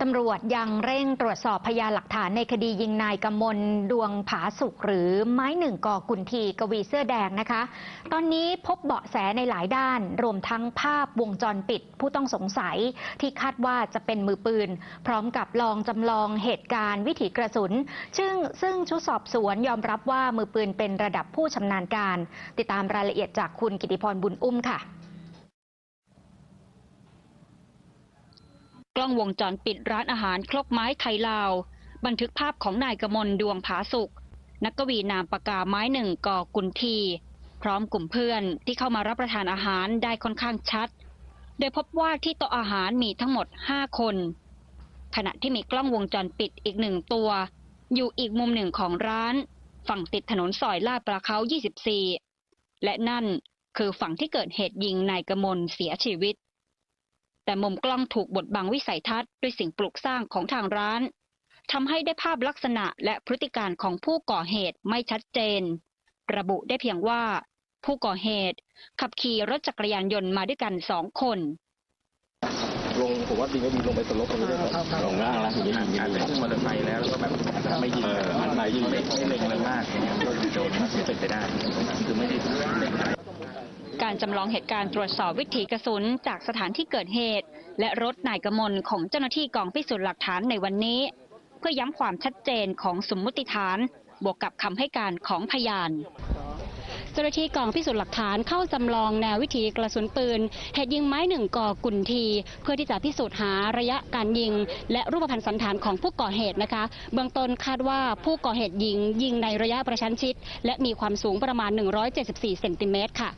ตำรวจยังเร่งตรวจสอบพยานหลักฐานในคดียิงนายกำมลดวงผาสุกหรือไม้หนึ่งก่อกุนทีกวีเสื้อแดงนะคะ ตอนนี้พบเบาะแสในหลายด้าน รวมทั้งภาพวงจรปิดผู้ต้องสงสัย ที่คาดว่าจะเป็นมือปืน พร้อมกับลองจำลองเหตุการณ์วิถีกระสุน ซึ่งซึ่งชุดสอบสวนยอมรับว่ามือปืนเป็นระดับผู้ชำนาญการ ติดตามรายละเอียดจากคุณกิติพรบุญอุ้มค่ะ ล้องวงจรปิดร้านอาหารครกไม้ไทยลาว บันทึกภาพของนายกมลดวงผาสุกนักกวีนามปากกาไม้หนึ่งก่อกุนที พร้อมกลุ่มเพื่อนที่เข้ามารับประทานอาหารได้ค่อนข้างชัด โดยพบว่าที่โต๊ะอาหารมีทั้งหมด 5 คน ขณะที่มีกล้องวงจรปิดอีกหนึ่งตัว อยู่อีกมุมหนึ่งของร้าน ฝั่งติดถนนซอยลาดประเขา 24 และนั่นคือฝั่งที่เกิดเหตุยิงนายกมลเสียชีวิต แต่มุมกล้องถูกบดบังวิสัยทัศน์ด้วยสิ่งปลูกสร้างของทางร้านทำให้ได้ภาพลักษณะและพฤติการของผู้ก่อเหตุไม่ชัดเจน ระบุได้เพียงว่า ผู้ก่อเหตุ ขับขี่รถจักรยานยนต์มาด้วยกันสองคนลงผมว่าดีไม่ดีลงไปตลบตรงนี้ด้วยครับลงล่างแล้วถึงจะยิงอาจจะยิพุ่งงมอเตอร์ไซค์แล้วแล้วก็แบบไม่ยิงเออหันมายิงไม่ไม่เล็งเลยมากอย่างเงี้ยก็โดนไม่เป็นไปได้คือไม่ได้เล็งอะไร การจำลองเหตุการณ์ตรวจสอบวิถีกระสุนจากสถานที่เกิดเหตุ และรถนายกมลของเจ้าหน้าที่กองพิสูจน์หลักฐานในวันนี้ เพื่อย้ำความชัดเจนของสมมุติฐาน บวกกับคำให้การของพยานเจ้าหน้าที่กองพิสูจน์หลักฐานเข้าจำลองแนววิถีกระสุนปืนเหตุยิงไม้หนึ่งก่อกุนที เพื่อที่จะพิสูจน์หาระยะการยิง และรูปพรรณสันฐานของผู้ก่อเหตุนะคะ เบื้องต้นคาดว่าผู้ก่อเหตุยิงยิงในระยะประชันชิด และมีความสูงประมาณ 174 เซนติเมตรค่ะ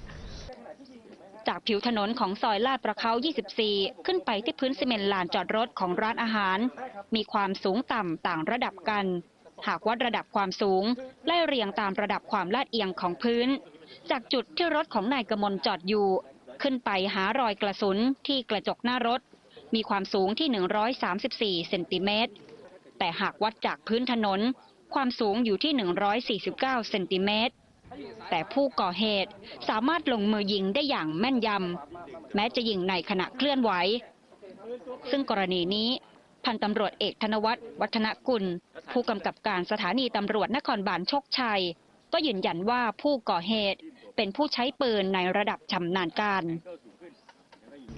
จากผิวถนนของซอยลาดประเขา 24 ขึ้นไปที่พื้นซีเมนต์ลานจอดรถของร้านอาหาร มีความสูงต่ำต่างระดับกัน หากวัดระดับความสูง ไล่เรียงตามระดับความลาดเอียงของพื้น จากจุดที่รถของนายกมลจอดอยู่ ขึ้นไปหารอยกระสุนที่กระจกหน้ารถ มีความสูงที่ 134 เซนติเมตร แต่หากวัดจากพื้นถนน ความสูงอยู่ที่ 149 เซนติเมตร แต่ผู้ก่อเหตุสามารถลงมือยิงได้อย่างแม่นยำ แม้จะยิงในขณะเคลื่อนไหว ซึ่งกรณีนี้ พันตำรวจเอกธนวัฒน์วัฒนกุล ผู้กำกับการสถานีตำรวจนครบาลโชคชัย ก็ยืนยันว่าผู้ก่อเหตุเป็นผู้ใช้ปืนในระดับชำนาญการ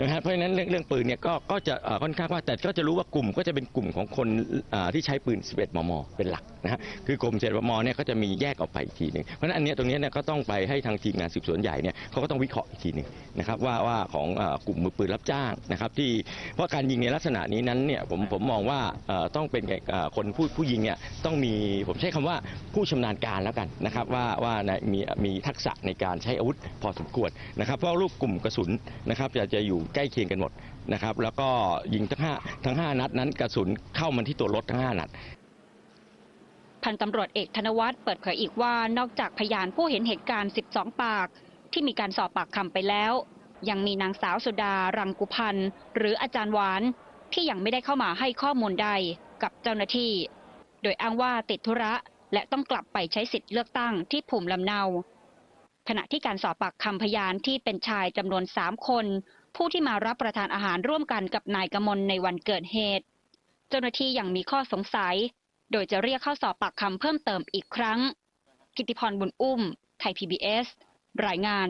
นะฮะเพราะฉะนั้นเรื่องเรื่องปืนเนี่ยก็ก็จะเอ่อค่อนข้างว่าแต่ก็จะรู้ว่ากลุ่มก็จะเป็นกลุ่มของคนอ่าที่ใช้ปืน 11 มม เป็นหลักนะฮะคือกลุ่ม 11 มม เนี่ยก็จะมีแยกออกไปอีกทีหนึ่งเพราะฉะนั้นอันเนี้ยตรงเนี้ยเนี่ยก็ต้องไปให้ทางทีมงานสืบสวนใหญ่เนี่ยเขาก็ต้องวิเคราะห์อีกทีหนึ่งนะครับว่าว่าของเอ่อกลุ่มมือปืนรับจ้างนะครับที่เพราะการยิงในลักษณะนี้นั้นเนี่ยผมผมมองว่าเอ่อต้องเป็นเอ่อคนผู้ผู้ยิงเนี่ยต้องมีผมใช้คำว่าผู้ชำนาญการแล้วกันนะครับว่าว่านมีมีทักษะในการใช้อาวุธพอสมควรนะครับเพราะรูปกลุ่มกระสุนนะครับจะจะอยู่ใกล้เคียงกันหมดนะครับแล้วก็ยิงทั้งห้าทั้งห้านัดนั้นกระสุนเข้ามันที่ตัวรถทั้งห้านัดพันตำรวจเอกธนวัฒน์เปิดเผยอีกว่านอกจากพยานผู้เห็นเหตุการณ์ 12 ปาก ที่มีการสอบปากคำไปแล้ว ยังมีนางสาวสุดารังกุพันธ์หรืออาจารย์หวาน ที่ยังไม่ได้เข้ามาให้ข้อมูลใดกับเจ้าหน้าที่ โดยอ้างว่าติดธุระและต้องกลับไปใช้สิทธิ์เลือกตั้งที่ภูมิลำเนา ขณะที่การสอบปากคำพยานที่เป็นชายจำนวนสามคน ผู้ที่มารับประทานอาหารร่วมกันกับนายกมลในวันเกิดเหตุ เจ้าหน้าที่ยังมีข้อสงสัย โดยจะเรียกเข้าสอบปากคำเพิ่มเติมอีกครั้ง กิติพรบุญอุ้ม ไทย PBS รายงาน